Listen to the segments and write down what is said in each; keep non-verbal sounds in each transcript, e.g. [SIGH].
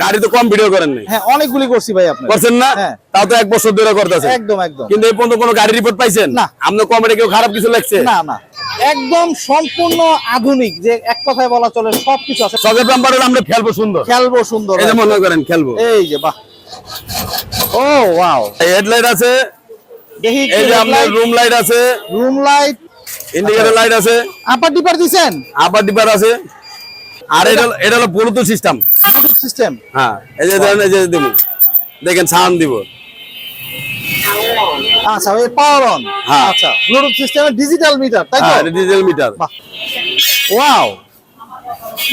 গাড়ি তো কম ভিডিও করেন নাই। হ্যাঁ অনেকগুলি করছি ভাই আপনি করছেন না? হ্যাঁ। তাও তো এক বছর ধরে করতেছে একদম একদম। কিন্তু এই পর্যন্ত কোনো গাড়ি রিপোর্ট পাইছেন? না। আপনার কমেডি কেউ খারাপ কিছু লাগছে না না। একদম সম্পূর্ণ আধুনিক যে এক কথায় বলা চলে সবকিছু আছে। আমরা খেলব সুন্দর। খেলব সুন্দর এই যে মনে করেন খেলব। এই যে বাহ। ও ওয়াও হেডলাইট আছে। এই যে আপনার রুম লাইট আছে। রুম লাইট ইন্ডিকেটর লাইট আছে। আপার ডিপার দিছেন? আপার ডিপার আছে। আর এটা হলো- এটা হলো ব্লুটুথ সিস্টেম ব্লুটুথ সিস্টেম হ্যাঁ এই যে দেখেন, এই যে দিব দেখেন সাউন্ড দিব। আচ্ছা এই পাওয়ার অন হ্যাঁ। আচ্ছা ব্লুটুথ সিস্টেমে ডিজিটাল মিটার তাই তো? ডিজেল মিটার বাহ। ওয়াও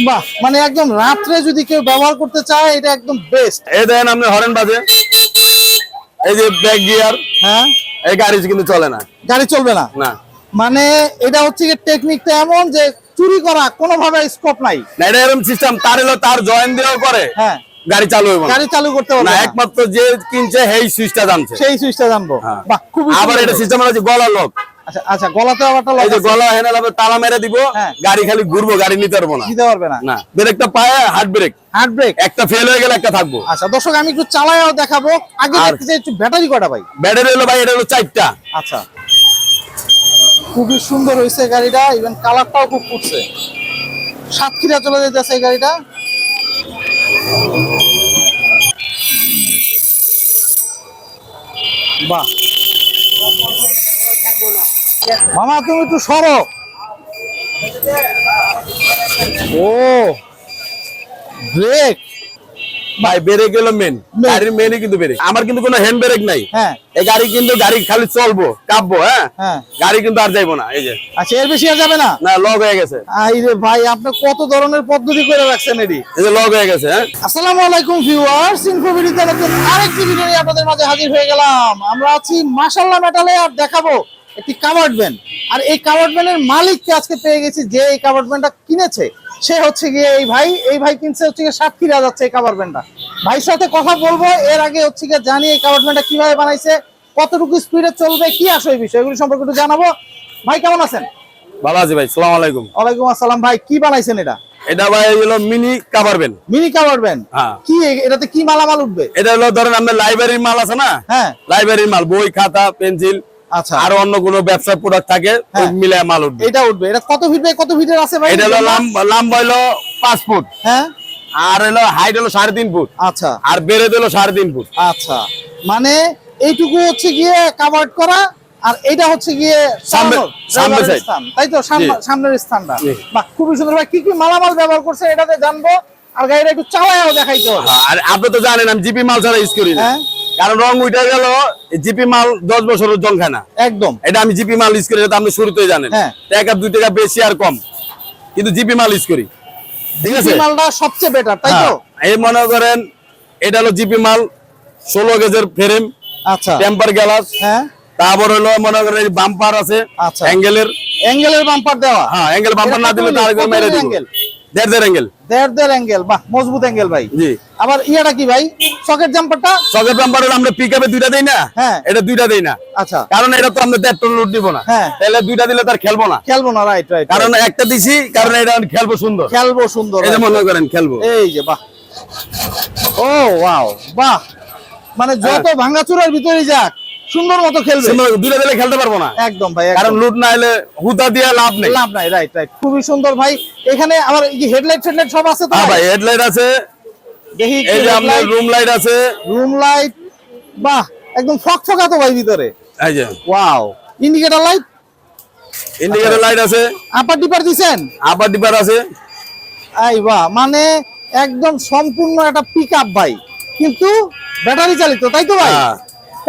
বাহ মানে একদম রাত্রে যদি কেউ ব্যবহার করতে চায় এটা একদম বেস্ট এই দেখেন আপনি হরেন বাজে। এই যে ব্যাক গিয়ার হ্যাঁ। এই গাড়ি কিন্তু চলে না। গাড়ি চলবে না। না। মানে এটা হচ্ছে টেকনিকটা এমন যে চুরি করা কোনোভাবে স্কোপ নাই। এটা এরকম সিস্টেম তার হলো তার জয়েন দেওয়ার পরে হ্যাঁ। গাড়ি চালু হইব গাড়ি চালু করতে পারবে না। একমাত্র যে কিনছে সেই সুইচটা জানছে। সেই সুইচটা জানব। হ্যাঁ। বাহ খুবই আবার এটা সিস্টেম আছে গলা লক আচ্ছা আচ্ছা গলাতে আবারটা এই যে গলা হেনে লাভে তালা মেরে দিব হ্যাঁ। গাড়ি খালি ঘুরবো গাড়ি নিতে পারব না। দিতে পারবে না। না ব্রেকটা পায়ে হার্ড ব্রেক হার্ড ব্রেক একটা ফেল হয়ে গেলে একটা থাকব। আচ্ছা দর্শক আমি একটু চালায়াও দেখাবো। আগে আর- দেখতে চাই একটু ব্যাটারি কটা ভাই? ব্যাটারি হলো ভাই এটা হলো চারটা। আচ্ছা। খুবই সুন্দর হয়েছে গাড়িটা ইভেন কালারটাও খুব ফুটছে। সাতক্ষীরা চলে যেতেছে গাড়িটা। বাহ। মামা, তুমি একটু সরো। ও, ব্রেক। ভাই ব্রেক হলো মেন গাড়ির মেনই কিন্তু ব্রেক আমার কিন্তু কোনো হ্যান্ড ব্রেক নাই। হ্যাঁ। এই গাড়ি কিন্তু গাড়ি খালি চলবো কাঁপবো হ্যাঁ? হ্যাঁ। গাড়ি কিন্তু আর যাইবো না এই যে। আচ্ছা এর বেশি আর যাবে না? না লগ হয়ে গেছে। আই রে ভাই আপনি কত ধরনের পদ্ধতি করে রাখছেন এটি? এই যে লগ হয়ে গেছে হ্যাঁ? আসসালামু আলাইকুম ভিউয়ার্স ইনফোভিডিতে নতুন আরেকটি ভিডিও নিয়ে আপনাদের মাঝে হাজির হয়ে গেলাম। আমরা আছি মাশাআল্লাহ মেটালে আর দেখাবো একটি কাভার্ড ভ্যান আর এই কাভার্ড ভ্যানের মালিককে আজকে পেয়ে গেছি যে এই কাভার্ড ভ্যানটা কিনেছে। সে হচ্ছে গিয়ে এই ভাই এই ভাই কিনছে হচ্ছে গিয়ে সাতক্ষীরা যাচ্ছে এই কাভার্ড ভ্যানটা ভাইয়ের সাথে কথা বলব এর আগে হচ্ছে গিয়ে জানি এই কাভার্ড ভ্যানটা কীভাবে বানাইছে কতটুকু স্পিডে চলবে কি আসে এই বিষয় এগুলো সম্পর্কে একটু জানাব। ভাই কেমন আছেন? ভালো আছি ভাই সালাম আলাইকুম। ওয়ালাইকুম আসসালাম। ভাই কি বানাইছেন এটা? এটা ভাই হলো mini cover van mini covered van হ্যাঁ। কি এটাতে কি মালামাল উঠবে? এটা হলো ধরেন আপনার লাইব্রেরির মাল আছে না? হ্যাঁ। লাইব্রেরির মাল বই খাতা পেন্সিল আচ্ছা। আর অন্য কোনো ব্যবসার প্রোডাক্ট থাকে হ্যাঁ। মিলে মাল উঠবে। এটা উঠবে। এটা কত ফিট বাই কত ফিটের আছে ভাই? এটা হলো লম্বা হলো পাঁচ ফুট। হ্যাঁ। আর হলো হাইট হলো সাড়ে তিন ফুট। আচ্ছা। আর বেড়ে হলো সাড়ে তিন ফুট। আচ্ছা। মানে এইটুকু হচ্ছে গিয়ে কাভার্ড করা আর এটা হচ্ছে গিয়ে সামনে- সামনে স্থান, তাই তো? সামনের স্থানটা। বাহ খুবই সুন্দর। ভাই কি কি মালামাল ব্যবহার করছে এটাতে জানব। আর গাড়িটা একটু চালায়াও দেখাইতে হবে। হ্যাঁ, আর আপনি তো জানেন আমি জিপি মাল ছাড়া ইউজ করি না। হ্যাঁ। কারণ রং উঠে গেল জিপি মাল দশ বছরের জং খায় না একদম। এটা আমি জিপি মাল ইউজ করি আপনি শুরুতেই জানেন। হ্যাঁ। টাকা দুই টাকা বেশি আর কম। কিন্তু জিপি মাল ইউজ করি। ঠিক আছে? মালটা সবচেয়ে বেটার তাই তো? হ্যাঁ, এই মনে করেন এটা হলো জিপি মাল ষোলো গেজের ফ্রেম আচ্ছা। টেম্পার গ্লাস হ্যাঁ। তারপর হলো মনে করেন বাম্পার আছে আচ্ছা। অ্যাঙ্গেলের অ্যাঙ্গেলের বাম্পার দেওয়া। হ্যাঁ অ্যাঙ্গেল বাম্পার না দিলে? তার মেরে দিব? দেড় দেড় অ্যাঙ্গেল দেড় দেড় অ্যাঙ্গেল বাহ মজবুত অ্যাঙ্গেল ভাই। জি। আবার ইয়েটা কি ভাই? সকেট জাম্পারটা সকেট বাম্পার আমরা পিক আপে দুইটা দেই না? হ্যাঁ। এটা দুইটা দেই না। আচ্ছা। কারণ এটা তো আমরা দেড় টন লোড দিব না। হ্যাঁ। তাহলে দুইটা দিলে তার খেলব না। খেলব না রাইট রাইট কারণ একটা দিছি কারণ এটা খেলব সুন্দর। খেলব সুন্দর এই মনে করেন খেলব। এই যে বাহ। ও ওয়াও বাহ। মানে যত ভাঙাচুরার ভিতরে যাক সুন্দর মতো খেলবে। দুইটা দিলে খেলতে পারব না। একদম ভাই কারণ লুট না এলে হুতা দিয়ে লাভ নেই। লাভ নাই রাইট রাইট খুবই সুন্দর ভাই। এখানে আবার হেডলাইট ফেডলাইট সব আছে তো হ্যাঁ ভাই? হেডলাইট আছে। দেখি এই যে আপনার রুম লাইট আছে। রুম লাইট বাহ একদম ফকফকা তো ভাই ভিতরে। এই যে। Wow indicator light indicator light আছে। আপার ডিপার দিছেন? আপার ডিপার আছে। আই বাহ মানে একদম সম্পূর্ণ একটা পিক আপ ভাই। কিন্তু ব্যাটারি চালিত তাই তো ভাই? হ্যাঁ।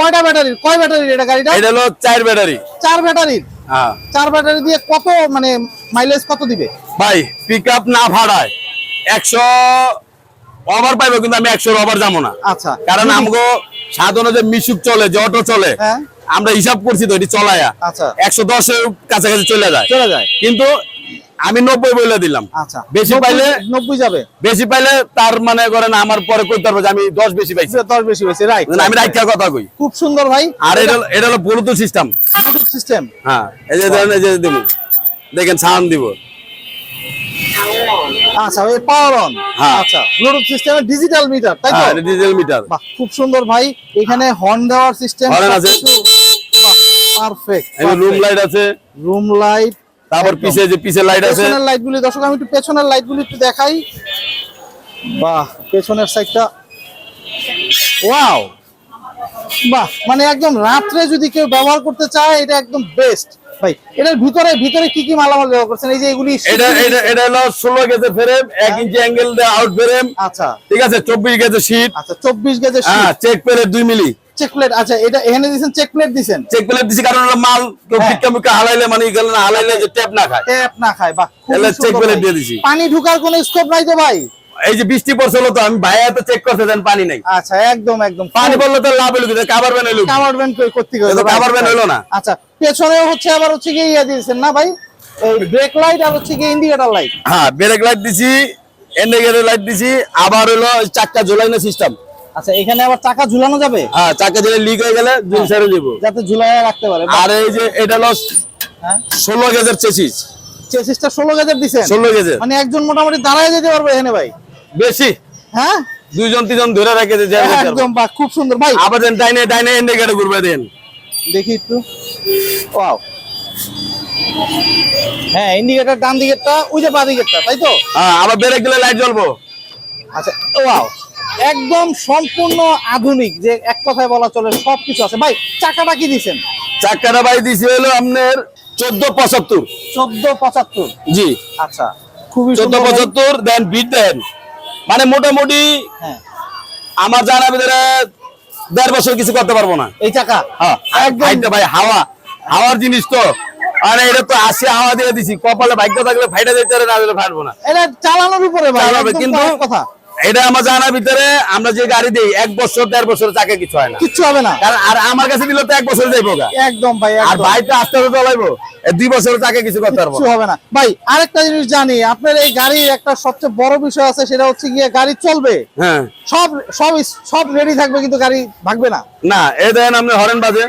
কয়টা ব্যাটারি? কয় ব্যাটারির এটা গাড়িটা এটা হলো চার ব্যাটারি। চার ব্যাটারির হ্যাঁ। চার ব্যাটারি দিয়ে কত মানে মাইলেজ কত দিবে? ভাই পিক আপ না ভাড়ায় একশো ওভার পাইবো কিন্তু আমি একশো ওভার যাব না। আচ্ছা। কারণ আমাকে সাধারণ যে মিশুক চলে যে অটো চলে হ্যাঁ। আমরা হিসাব করছি তো এটি চলায়া। আচ্ছা। একশো দশের কাছাকাছি চলে যায়। চলে যায়। কিন্তু আমি নব্বই বলে দিলাম। আচ্ছা। বেশি পাইলে নব্বই যাবে? বেশি পাইলে তার মানে করেন আমার পরে কইতে পারব আমি দশ বেশি পাইছি। দশ বেশি হয়েছে রাইট আমি রাইখা কথা কই। খুব সুন্দর ভাই। আর এটা এটা হলো ব্লুটুথ সিস্টেম সিস্টেম হ্যাঁ এই যে ধরেন এই যে দেবো। দেখেন সাউন্ড দিব। আচ্ছা ওই পাওয়ার অন হ্যাঁ। আচ্ছা ব্লুটুথ ডিজিটাল মিটার তাই তো? হ্যাঁ ডিজেল মিটার বাহ খুব সুন্দর ভাই। এখানে হর্ন দেওয়ার সিস্টেম আছে। পারফেক্ট এই রুম লাইট আছে। রুম লাইট তারপর পিছে যে পিছে লাইট আছে। পেছনের লাইট গুলি দর্শক আমি একটু পেছনের লাইট গুলি একটু দেখাই। বাহ পেছনের সাইডটা ওয়াও বাহ মানে একদম রাত্রে যদি কেউ ব্যবহার করতে চায় এটা একদম বেস্ট ভাই এটার ভিতরে ভিতরে কি কি মালামাল ব্যবহার করছেন? এই যে এগুলি এটা এটা এটা হলো ষোলো গেজের ফ্রেম এক ইঞ্চি অ্যাঙ্গেল দেওয়া আউট ফ্রেম আচ্ছা। ঠিক আছে চব্বিশ গেজের শীট আচ্ছা চব্বিশ গেজের হ্যাঁ চেক প্লেট দুই মিলি। চেক প্লেট আচ্ছা এটা এখানে চেক প্লেট দিয়েছেন? চেক প্লেট দিছি কারণ হলো মাল হ্যাঁ। হালাইলে মানে গেল না হালাইলে যে ট্যাপ না খায়। ট্যাপ না খায় বাহ। দিয়ে দিছি। পানি ঢুকার কোনো স্কোপ নাই তো ভাই? এই যে বৃষ্টি পড়ছিল তো আমি ভাইয়া তো চেক করতে দেন পানি নাই। আচ্ছা একদম একদম। পানি পড়লে তো লাভ হলো কিন্তু কাবার বেন হলো কাভার ব্যান্ড করতে গেলে তো cover band হলো না। আচ্ছা পেছনেও হচ্ছে আবার হচ্ছে কি ইয়ে দিয়েছেন না ভাই? এই ব্রেক লাইট আর হচ্ছে কি ইন্ডিকেটর লাইট হ্যাঁ ব্রেক লাইট দিছি ইন্ডিকেটর লাইট দিছি আবার হলো চাক্কা ঝুলাইনো সিস্টেম আচ্ছা এখানে আবার চাকা ঝুলানো যাবে? হ্যাঁ চাক্কা যদি লিক হয়ে গেলে দুই সাইডে দিব যাতে ঝুলাইয়া রাখতে পারে। আর এই যে এটা হলো হ্যাঁ? ষোলো গেজের চেসিস চেসিসটা ষোলো গেজের দিছেন? ষোলো গেজের মানে একজন মোটামুটি দাঁড়ায় যেতে পারবে এখানে ভাই। বেশি? হ্যাঁ? দুইজন তিনজন ধরে রেখে যাবে। একদম বাহ খুব সুন্দর। ভাই আবার দেন ডাইনে ডাইনে ইন্ডিকেটর ঘুরবে দেন। দেখি একটু। ওয়াও। হ্যাঁ ইন্ডিকেটর ডান দিকেরটা ওই যে বাঁ দিকেরটা তাই তো? হ্যাঁ আবার ব্রেক দিলে লাইট জ্বলবো। আচ্ছা ওয়াও। একদম সম্পূর্ণ আধুনিক যে এক কথায় বলা চলে সবকিছু আছে। ভাই চাকাটা কি দিছেন? চাক্কাটা বাই দিছি হলো আপনার চোদ্দ পঁচাত্তর। চোদ্দ পঁচাত্তর? জি। আচ্ছা খুবই চোদ্দ পঁচাত্তর দেন বিট দেন মানে মোটামুটি হ্যাঁ। আমার জানা ভিতরে দেড় বছর কিছু করতে পারব না। এই চাকা? হ্যাঁ। ভাই হাওয়া। হাওয়ার জিনিস তো। আরে এটা তো আসি হাওয়া দিয়ে দিছি। কপালে ভাগ্য থাকলে ফাইটা যেতে পারে না দিলে ফাটবো না। এটা চালানোর উপরে ভাই কিন্তু কথা। এটা আমার জানার ভিতরে আমরা যে গাড়ি দিই এক বছর দেড় বছর চাকে কিছু হয় না। কিছু হবে না। আর আমার কাছে দিলে তো এক বছর যাইবো একদম ভাই আর একদম। ভাইটা আস্তে আস্তে চলাইবো দুই বছর চাকে কিছু করতে পারব হবে না। ভাই আরেকটা জিনিস জানি আপনার এই গাড়ির একটা সবচেয়ে বড় বিষয় আছে সেটা হচ্ছে গিয়ে গাড়ি চলবে। হ্যাঁ। সব সব সব রেডি থাকবে কিন্তু গাড়ি ভাগবে না। না এই দেখেন আপনি হরেন বাজে।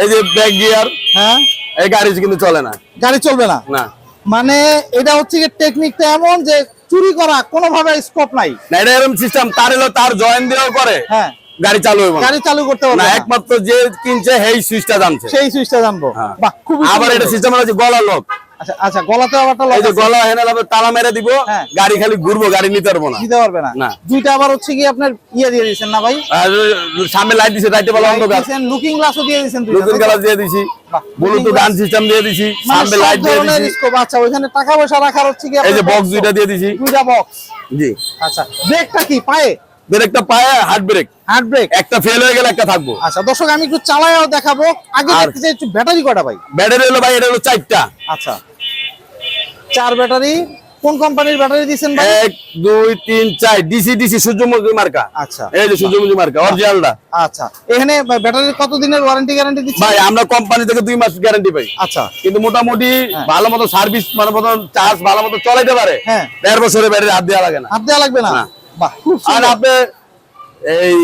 এই যে ব্যাক গিয়ার হ্যাঁ। এই গাড়ি কিন্তু চলে না। গাড়ি চলবে না। না। মানে এটা হচ্ছে টেকনিকটা এমন যে চুরি করা কোনোভাবে স্কোপ নাই। না এটা এরকম সিস্টেম তার এলো তার জয়েন দেওয়ার করে হ্যাঁ। গাড়ি চালু গাড়ি চালু করতে পারবে না। একমাত্র যে কিনছে সেই সুইচটা জানছে। সেই সুইচটা জানব। হ্যাঁ। বাহ খুবই আবার এটা সিস্টেম হচ্ছে গলা লোক আচ্ছা আচ্ছা গলাতে আবার এই যে গলা হেনে লাভে তালা মেরে দিব হ্যাঁ। গাড়ি খালি ঘুরবো গাড়ি নিতে পারব না। দিতে পারবে না। না। দুইটা আবার হচ্ছে কি আপনার ইয়ে দিয়ে দিয়েছেন না ভাই? সামনে লাইট দিছে লাইটে বলা অন্ধকার। লুকিং গ্লাসও দিয়ে দিয়েছেন দিয়ে দিছি। ব্লুটুথ সিস্টেম দিয়ে দিছি মানে সামনে লাইট দিয়ে দিছি। আচ্ছা টাকা পয়সা রাখার হচ্ছে কি এই যে বক্স দুইটা দিয়ে দিছি। দুইটা বক্স জি। আচ্ছা ব্রেকটা কি পায়ে? ব্রেকটা পায়ে হার্ড ব্রেক হার্ড ব্রেক একটা ফেল হয়ে গেলে একটা থাকব। আচ্ছা দর্শক আমি একটু চালায়ও দেখাবো। আগে দেখতে চাই একটু ব্যাটারি কটা ভাই? ব্যাটারি হলো ভাই এটা হলো চারটা। আচ্ছা। চার ব্যাটারি কোন কোম্পানির ব্যাটারি দিয়েছেন ভাই? এক দুই তিন চার। ডিসি ডিসি সূর্যমুখী মার্কা। আচ্ছা। এই যে সূর্যমুখী মার্কা অরিজিনালটা আচ্ছা। এখানে ব্যাটারির কত দিনের ওয়ারেন্টি গ্যারান্টি দিচ্ছেন? ভাই আমরা কোম্পানি থেকে দুই মাস গ্যারান্টি পাই। আচ্ছা। কিন্তু মোটামুটি হ্যাঁ। ভালো মতো সার্ভিস মানে মতো চার্জ ভালো মতো চলাইতে পারে। হ্যাঁ। দেড় বছরের ব্যাটারি হাত দেওয়া লাগে না। হাত দেওয়া লাগবে না। আর আপনি এই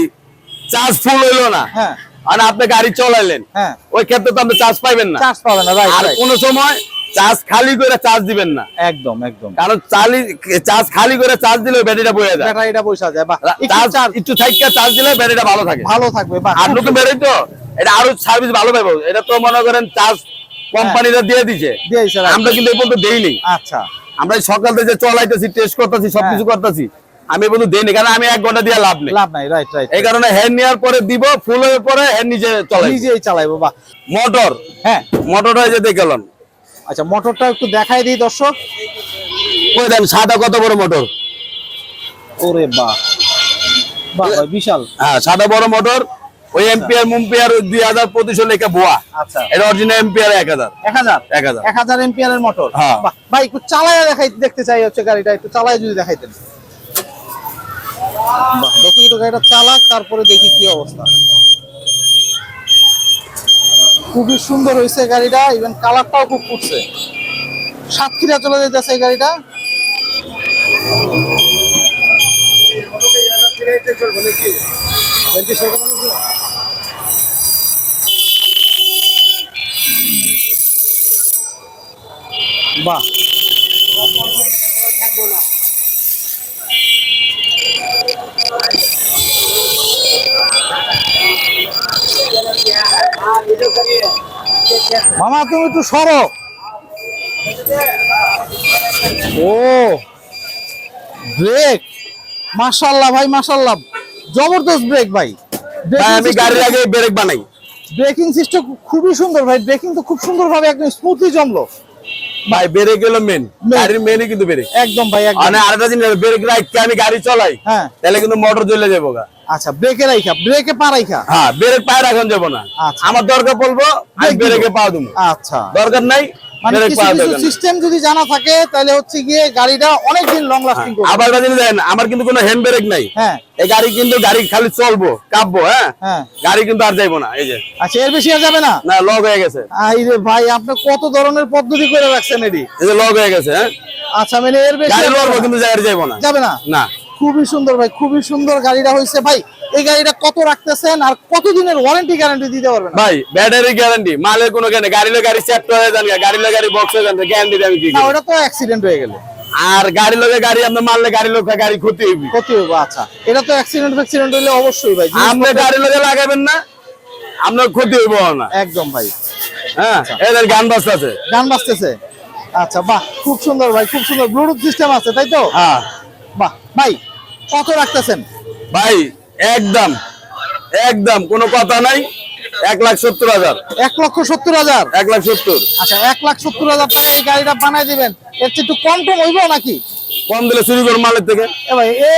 চার্জ ফুল হইল না। হ্যাঁ। আর আপনি গাড়ি চলাইলেন। হ্যাঁ। ওই ক্ষেত্রে তো আপনি চার্জ পাইবেন না। চার্জ পাবে না রাইট আর কোন সময় চার্জ খালি করে চার্জ দিবেন না। একদম একদম। কারণ চালি চার্জ খালি করে চার্জ দিলে ব্যাটারিটা বয়ে যায়। ব্যাটারিটা বসা যায় চার্জ একটু থাইকা চার্জ দিলে ব্যাটারিটা ভালো থাকে। ভালো থাকবে আর নতুন ব্যাটারি তো এটা আরও সার্ভিস ভালো পাবো এটা তো মনে করেন চার্জ কোম্পানিরা দিয়ে দিছে. আমরা কিন্তু এই পর্যন্ত দেইনি। আচ্ছা। আমরা সকাল থেকে চলাইতেছি টেস্ট করতেছি সবকিছু করতেছি আমি পর্যন্ত দেইনি কারণ আমি এক ঘণ্টা দিয়ে লাভ নেই। লাভ নাই রাইট রাইট এই কারণে হ্যান্ড নেওয়ার পরে দিব ফুল হয়ে পরে হ্যান্ড নিজে চলাই নিজেই চালাইবো বাহ। মোটর হ্যাঁ। মোটরটা এই যে দেখলাম আচ্ছা মোটরটা একটু দেখাই দিই দর্শক। ওই দেন সাদা কত বড় মোটর ওরে বাহ। বাহ বিশাল। হ্যাঁ সাদা বড় মোটর ওই এম্পিয়ার মুম্পিয়ার দুই হাজার পঁচিশশো লেখা ভুয়া। আচ্ছা। এটা অরিজিনাল এম্পিয়ার এক হাজার। এক হাজার? এক হাজার। এক হাজার এম্পিয়ারের মোটর হ্যাঁ। ভাই একটু চালায় দেখাই দেখতে চাই হচ্ছে গাড়িটা একটু চালায় যদি দেখাইতেন। বাহ, দেখি গাড়িটা চালাক, তারপরে দেখি কি অবস্থা। খুবই সুন্দর হয়েছে গাড়িটা ইভেন কালারটাও খুব ফুটছে। সাতক্ষীরা চলে যেতেছে এই গাড়িটা। বাহ মামা তুমি একটু সরো। ও ব্রেক। মাশাল্লাহ ভাই মাশাল্লাহ জবরদস্ত ব্রেক ভাই। ভাই আমি গাড়ির আগে ব্রেক বানাই। ব্রেকিং সিস্টেম খুবই সুন্দর ভাই। ব্রেকিং তো খুব সুন্দর ভাবে একদম স্মুথলি জমলো। ভাই ব্রেক হলো মেন গাড়ির মেনই কিন্তু ব্রেক একদম ভাই মানে আরেকটা জিনিস ব্রেক রাখতে আমি গাড়ি চলাই হ্যাঁ। তাহলে কিন্তু মোটর জ্বলে যাব গা। আচ্ছা ব্রেকে রাইখা ব্রেকে পা রাইখা? হ্যাঁ ব্রেক পায়ে রাখুন যাব না। আচ্ছা। আমার দরকার বলব ব্রেকে পা দেবো। আচ্ছা। দরকার নাই মানে কিছু কিছু সিস্টেম যদি জানা থাকে তাহলে হচ্ছে গিয়ে গাড়িটা অনেক দিন লং লাস্টিং করবে। আবার একটা জিনিস আমার কিন্তু কোনো হ্যান্ড ব্রেক নাই। হ্যাঁ। এই গাড়ি কিন্তু গাড়ি খালি চলবো কাঁপবো হ্যাঁ? হ্যাঁ। গাড়ি কিন্তু আর যাইবো না এই যে। আচ্ছা এর বেশি আর যাবে না? না লক হয়ে গেছে। ভাই আপনি কত ধরনের পদ্ধতি করে রাখছেন এই যে লক হয়ে গেছে হ্যাঁ? আচ্ছা মানে এর বেশি গাড়ি আর লড়বো যাবে কিন্তু যাইবো না। যাবে না? না। খুবই সুন্দর ভাই খুবই সুন্দর গাড়িটা হয়েছে। ভাই এই গাড়িটা কত রাখতেছেন আর কত দিনের ওয়ারেন্টি গ্যারান্টি দিতে পারবেন? ভাই ব্যাটারি গ্যারান্টি মালের কোনো গাড়ি লো গাড়ি সেট হয়ে যান গাড়ি লো গাড়ি বক্স হয়ে যান গ্যারান্টি আমি না ওটা তো অ্যাক্সিডেন্ট হয়ে গেলে। আর গাড়ি লোকে গাড়ি আপনার মারলে গাড়ি লোক গাড়ি ক্ষতি হইবি। ক্ষতি হবে আচ্ছা। এটা তো অ্যাক্সিডেন্ট ফ্যাক্সিডেন্ট হলে অবশ্যই ভাই আপনি গাড়ি লোকে লাগাবেন না আপনার ক্ষতি হইব না। একদম ভাই। হ্যাঁ এদের গান বাজতেছে। গান বাজতেছে। আচ্ছা বাহ খুব সুন্দর ভাই খুব সুন্দর ব্লুটুথ সিস্টেম আছে তাই তো? হ্যাঁ। বাহ ভাই কত রাখতেছেন? ভাই একদম একদম কোনো কথা নাই। এক লাখ সত্তর হাজার। এক লক্ষ সত্তর হাজার? এক লাখ সত্তর। আচ্ছা এক লাখ সত্তর হাজার টাকা এই গাড়িটা বানাই দিবেন। এর চেয়ে একটু কম টম হইব নাকি? কম দিলে চুরি করুন মালের থেকে। এ ভাই এ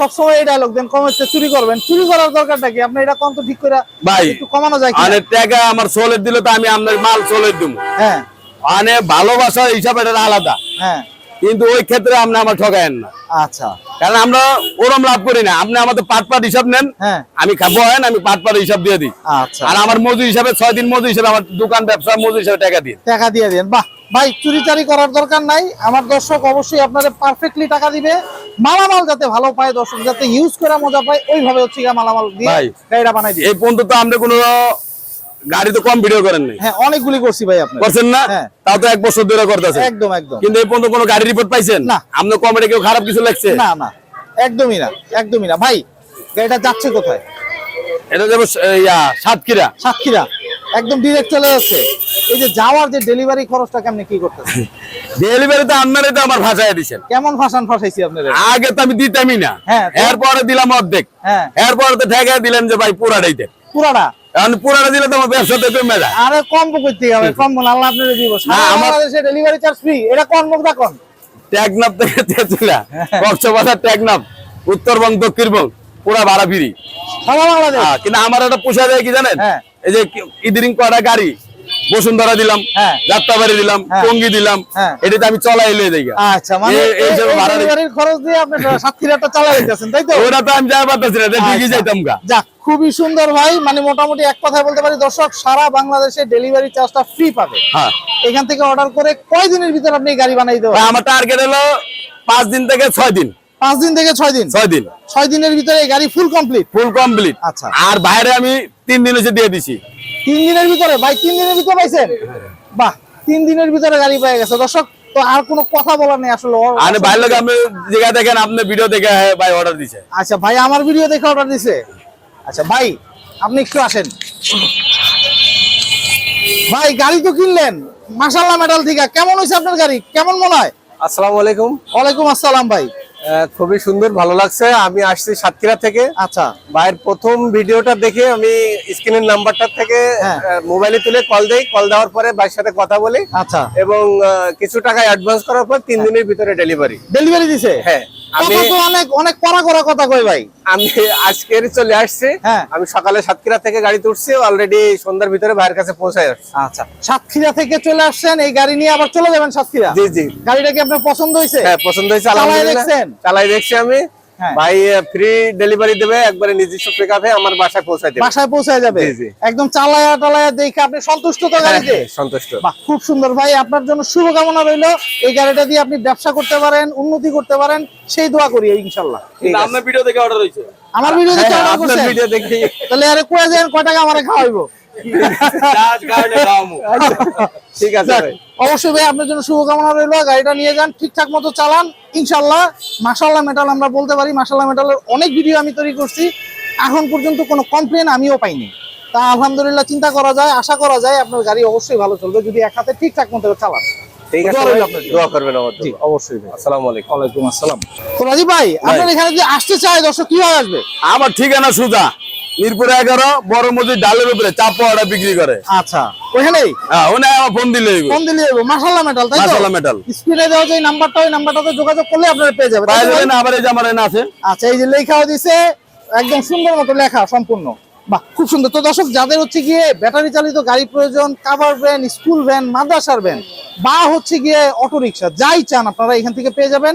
সবসময় এই ডায়লগ দেন কমের চেয়ে চুরি করবেন। চুরি করার দরকারটা কি? আপনি এটা কম তো ঠিক করে ভাই একটু কমানো যায় মানে টাকা আমার সোলের দিলে তো আমি আপনার মাল সোলের দিব। হ্যাঁ। মানে ভালোবাসা হিসাবে এটা আলাদা। হ্যাঁ। কিন্তু ওই ক্ষেত্রে আপনি আমার ঠকায়েন না। আচ্ছা। কারণ আমরা ওরম লাভ করি না। আপনি আমাদের পাট পাট হিসাব নেন হ্যাঁ। আমি খাব হেন আমি পাট পাট হিসাব দিয়ে দিই। আচ্ছা। আর আমার মজুরি হিসাবে ছয় দিন মজুরি হিসাবে আমার দোকান ব্যবসা মজুরি হিসাবে টাকা দিন টাকা দিয়ে দেন। বাহ ভাই চুরি চারি করার দরকার নাই। আমার দর্শক অবশ্যই আপনাদের পারফেক্টলি টাকা দিবে। মালামাল যাতে ভালো পায় দর্শক যাতে ইউজ করে মজা পায় ওইভাবে হচ্ছে মালামাল দিয়ে। গাড়িটা বানাই দিয়ে এই পর্যন্ত তো আমরা কোনো গাড়ি তো কম ভিডিও করেন নাই। হ্যাঁ অনেকগুলি করছি ভাই আপনি করছেন না? হ্যাঁ। তাও তো এক বছর ধরে করতেছে একদম একদম। কিন্তু এই পর্যন্ত কোনো গাড়ি রিপোর্ট পাইছেন? না। আপনার কমেডি কেউ খারাপ কিছু লাগছে না না। একদমই না একদমই না। ভাই গাড়িটা যাচ্ছে কোথায়? এটা যাব ইয়া সাতক্ষীরা। সাতক্ষীরা। একদম ডিরেক্ট চলে যাচ্ছে। এই যে যাওয়ার যে ডেলিভারি খরচটা কেমনি কি করতেছে ডেলিভারি [LAUGHS] তো আপনারাই তো আমার ভাষায় দিচ্ছেন কেমন ফাঁসান ফাঁসাইছি আপনাদের? আগে তো আমি দিতামই না। হ্যাঁ, এরপরে দিলাম অর্ধেক। হ্যাঁ। এরপরে তো ঠেকা দিলেন যে ভাই পুরাটাই দেন। পুরাটা? এখন পুরাটা দিলে তোমার ব্যবসাতে কমে যায়। আরে কম করতে হবে কম বল আল্লাহ আপনি দিব। বাংলাদেশে ডেলিভারি চার্জ ফ্রি এটা কোন মুখ দেখুন টেকনাফ থেকে তেতুলা। কক্সবাজার টেকনাফ উত্তরবঙ্গ দক্ষিণবঙ্গ পুরো ভাড়া ফিরি সারা বাংলাদেশ? হ্যাঁ, কিন্তু আমার একটা পোষা দেয় কি জানেন? হ্যাঁ। এই যে ইদিরিং করা গাড়ি? বসুন্ধরা দিলাম হ্যাঁ। যাত্রাবাড়ি দিলাম হ্যাঁ। টঙ্গি দিলাম হ্যাঁ। এটাতে আমি চলাই লই দেই গা। আচ্ছা মানে এই- এই এই হিসেবে ভাড়া দিই। ডেলিভারির খরচ দিয়ে আপনি সাতক্ষীরাটা চালাই দিতেছেন তাই তো ওটা তো আমি যাই পারতেছি না ঠিকই আচ্ছা। যাইতাম গা যাক খুবই সুন্দর ভাই মানে মোটামুটি এক কথায় বলতে পারি দর্শক সারা বাংলাদেশে ডেলিভারি চার্জটা ফ্রি পাবে হ্যাঁ এখান থেকে অর্ডার করে কয় দিনের ভিতর আপনি গাড়ি বানাই দেবেন আমার টার্গেট হলো পাঁচ দিন থেকে ছয় দিন পাঁচ দিন থেকে ছয় দিন ছয় দিন ছয় দিনের ভিতরে এই গাড়ি ফুল কমপ্লিট ফুল কমপ্লিট আচ্ছা। আর বাইরে আমি তিন দিন হচ্ছে দিয়ে দিছি তিন দিনের ভিতরে ভাই তিন দিনের ভিতরে পাইছেন? বাহ তিন দিনের ভিতরে গাড়ি পেয়ে গেছে। দর্শক তো আর কোনো কথা বলার নেই আসলে। আর বাইরে লোক আপনি জায়গা দেখেন আপনি ভিডিও দেখে হ্যাঁ, ভাই অর্ডার দিছে। আচ্ছা ভাই আমার ভিডিও দেখে অর্ডার দিছে। আচ্ছা ভাই আপনি একটু আসেন। ভাই গাড়ি তো কিনলেন। মাসাল্লাহ মেডাল থেকে। কেমন হয়েছে আপনার গাড়ি? কেমন মনে হয়? আসসালামু আলাইকুম। ওয়ালাইকুম আসসালাম ভাই। খুবই সুন্দর ভালো লাগছে। আমি আসছি সাতক্ষীরা থেকে। আচ্ছা। ভাইয়ের প্রথম ভিডিওটা দেখে আমি স্ক্রিনের নাম্বারটা থেকে হ্যাঁ। মোবাইলে তুলে কল দেই। কল দেওয়ার পরে ভাইয়ের সাথে কথা বলি। আচ্ছা। এবং কিছু টাকা অ্যাডভান্স করার পর তিন দিনের ভিতরে ডেলিভারি ডেলিভারি দিছে? হ্যাঁ। আমি অনেক অনেক কড়া কড়া কথা কই ভাই। আমি আজকের চলে আসছি। হ্যাঁ। আমি সকালে সাতক্ষীরা থেকে গাড়ি তুলছি অলরেডি সন্ধ্যার ভিতরে ভাইয়ের কাছে পৌঁছায় আসছি। আচ্ছা সাতক্ষীরা থেকে চলে আসছেন এই গাড়ি নিয়ে আবার চলে যাবেন সাতক্ষীরা? জি জি। গাড়িটা কি আপনার পছন্দ হয়েছে হ্যাঁ পছন্দ হয়েছে আলহামদুলিল্লাহ। চালাই দেখছি আমি। ভাই ফ্রি ডেলিভারি দেবে একবারে নিজস্ব পিক আমার বাসায় পৌঁছায় দেবে। বাসায় পৌঁছে যাবে। জি, জি। একদম চালায়া টালায়া দেখে আপনি সন্তুষ্ট তো হ্যাঁ, গাড়িতে হ্যাঁ, সন্তুষ্ট। বাহ খুব সুন্দর। ভাই আপনার জন্য শুভকামনা রইল। এই গাড়িটা দিয়ে আপনি ব্যবসা করতে পারেন উন্নতি করতে পারেন সেই দোয়া করি ইনশাল্লাহ। ঠিক আপনার ভিডিও দেখে অর্ডার হয়েছে। আমার ভিডিও দেখে হ্যাঁ, অর্ডার আপনার করছেন? ভিডিও দেখি। তাহলে আরে কয়ে যান কয় টাকা আমারে খাওয়াইবো? ঠিক আছে অবশ্যই ভাই আপনার জন্য শুভকামনা রইল। গাড়িটা নিয়ে যান ঠিকঠাক মতো চালান। ইনশাল্লাহ মাসাল্লাহ মেটাল আমরা বলতে পারি মাসাল্লাহ মেটালের অনেক ভিডিও আমি তৈরি করছি। এখন পর্যন্ত কোনো কমপ্লেন আমিও পাইনি। তা আলহামদুলিল্লাহ চিন্তা করা যায় আশা করা যায় আপনার গাড়ি অবশ্যই ভালো চলবে। যদি এক হাতে ঠিকঠাক মতো চালান। আমার অবশ্যই আলাইকুম। আসসালাম। তো রাজীব ভাই আপনার এখানে যদি আসতে চায় দর্শক কীভাবে আসবে? আমার ঠিকানা সুজা। মিরপুর এগারো বড় মজুর ডালের উপরে চাপড়া বিক্রি করে। আচ্ছা। হ্যাঁ ওনে আমার ফোন দিলে ফোন দিলে মাসাল্লাহ মেটাল তাই মাসাল্লাহ মেটাল স্ক্রিনে দেওয়া যে নাম্বারটা ওই নাম্বারটাতে যোগাযোগ করলে আপনারা পেয়ে যাবেন। তাই পায়ে তো ভাই? যাবেন আবার এই যে আমার এনে আছে। আচ্ছা এই যে লেখাও দিছে একদম সুন্দর মতো লেখা সম্পূর্ণ। বাহ খুব সুন্দর। তো দর্শক যাদের হচ্ছে গিয়ে ব্যাটারি চালিত গাড়ি প্রয়োজন কাভার ভ্যান স্কুল ভ্যান মাদ্রাসার ভ্যান বা হচ্ছে গিয়ে অটো রিক্সা যাই চান আপনারা এখান থেকে পেয়ে যাবেন।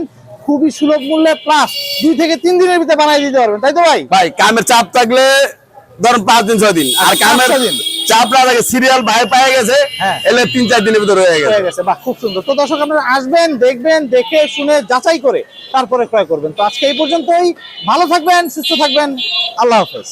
খুবই সুলভ মূল্যে প্লাস দুই থেকে তিন দিনের ভিতরে বানাই দিতে পারবেন তাই তো ভাই? ভাই কামের চাপ থাকলে ধরুন পাঁচ দিন ছয় দিন। আর আচ্ছা, কামের পাঁচ দিন। চাপ না থাকে সিরিয়াল ভাই পায়ে গেছে হ্যাঁ। এলে তিন চার দিনের ভিতরে হয়ে গেছে। হয়ে গেছে বাহ খুব সুন্দর। তো দর্শক আপনারা আসবেন দেখবেন দেখে শুনে যাচাই করে তারপরে ক্রয় করবেন। তো আজকে এই পর্যন্তই। ভালো থাকবেন সুস্থ থাকবেন। আল্লাহ হাফেজ।